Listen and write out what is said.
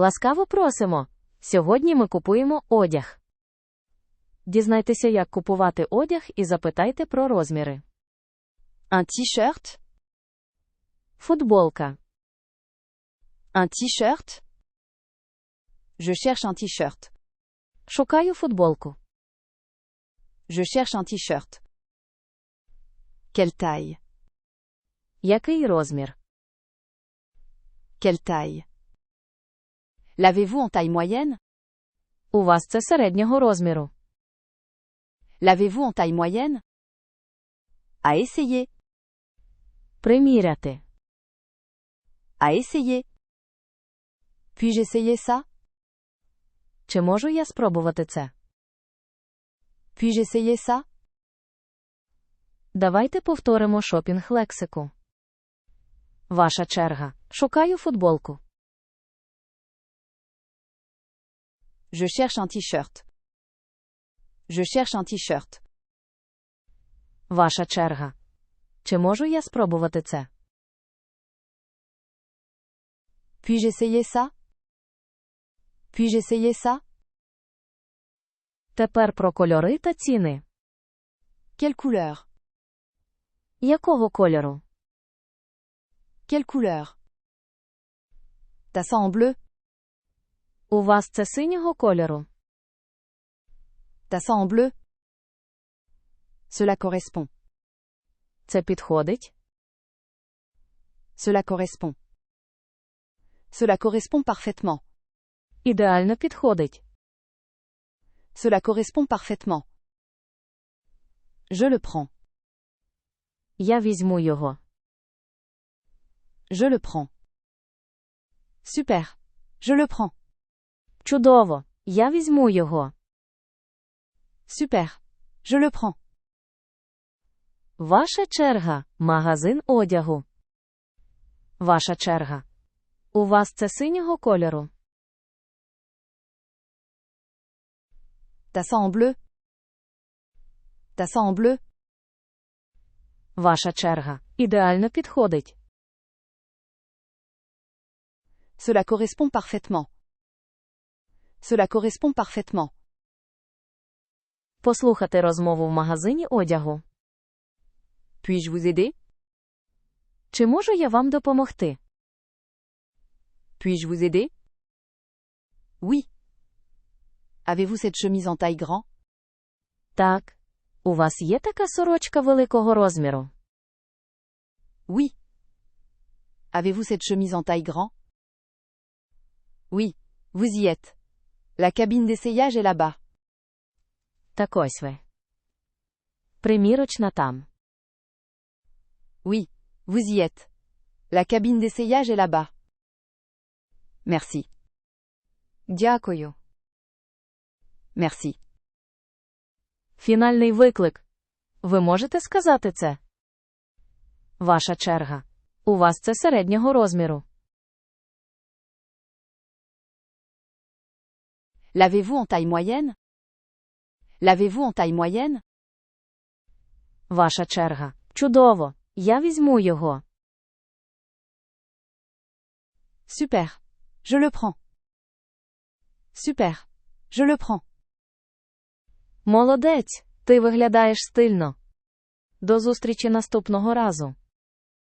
Ласкаво просимо. Сьогодні ми купуємо одяг. Дізнайтеся, як купувати одяг і запитайте про розміри. Un t-shirt Футболка. Un t-shirt Je cherche un t-shirt. Шукаю футболку. Je cherche un t-shirt. Quelle taille Який розмір? Quelle taille L'avez-vous en taille moyenne У вас це середнього розміру. L'avez-vous en taille moyenne À essayer. Приміряти. À essayer. Puis-je essayer ça Чи можу я спробувати це? Puis-je essayer ça Давайте повторимо шопінг лексику. Ваша черга. Шукаю футболку. Je cherche un t-shirt. Je cherche un t-shirt. Ваша черга. Чи можу я спробувати це? Puis-je essayer ça Puis-je essayer ça Тепер про кольори та ціни. Quelle couleur Якого кольору? Quelle couleur T'as ça en bleu У вас це синього кольору. T'as ça en bleu Cela correspond. Це підходить. Cela correspond. Cela correspond parfaitement. Ідеально підходить. Cela correspond parfaitement. Je le prends. Я візьму його. Je le prends. Super. Je le prends. Чудово. Я візьму його. Super. Je le prends. Ваша черга. Магазин одягу. Ваша черга. У вас це синього кольору. T'as ça en bleu T'as ça en bleu Ваша черга. Ідеально підходить. Cela correspond parfaitement. Cela correspond parfaitement. Послухати розмову в магазині одягу. Puis-je vous aider Чи можу я вам допомогти? Puis-je vous aider Oui. Avez-vous cette chemise en taille grand Так. У вас є така сорочка великого розміру? Oui. Avez-vous cette chemise en taille grand Oui, vous y êtes. La cabine d'essayage est là-bas. Так ось ви. Примірочна там. Oui, vous y êtes. La cabine d'essayage est là-bas. Merci. Дякую. Merci. Фінальний виклик. Ви можете сказати це? Ваша черга. У вас це середнього розміру. L'avez-vous en taille moyenne L'avez-vous en taille moyenne Ваша черга. Чудово. Я візьму його. Super. Je le prends. Super. Je le prends. Молодець. Ти виглядаєш стильно. До зустрічі наступного разу.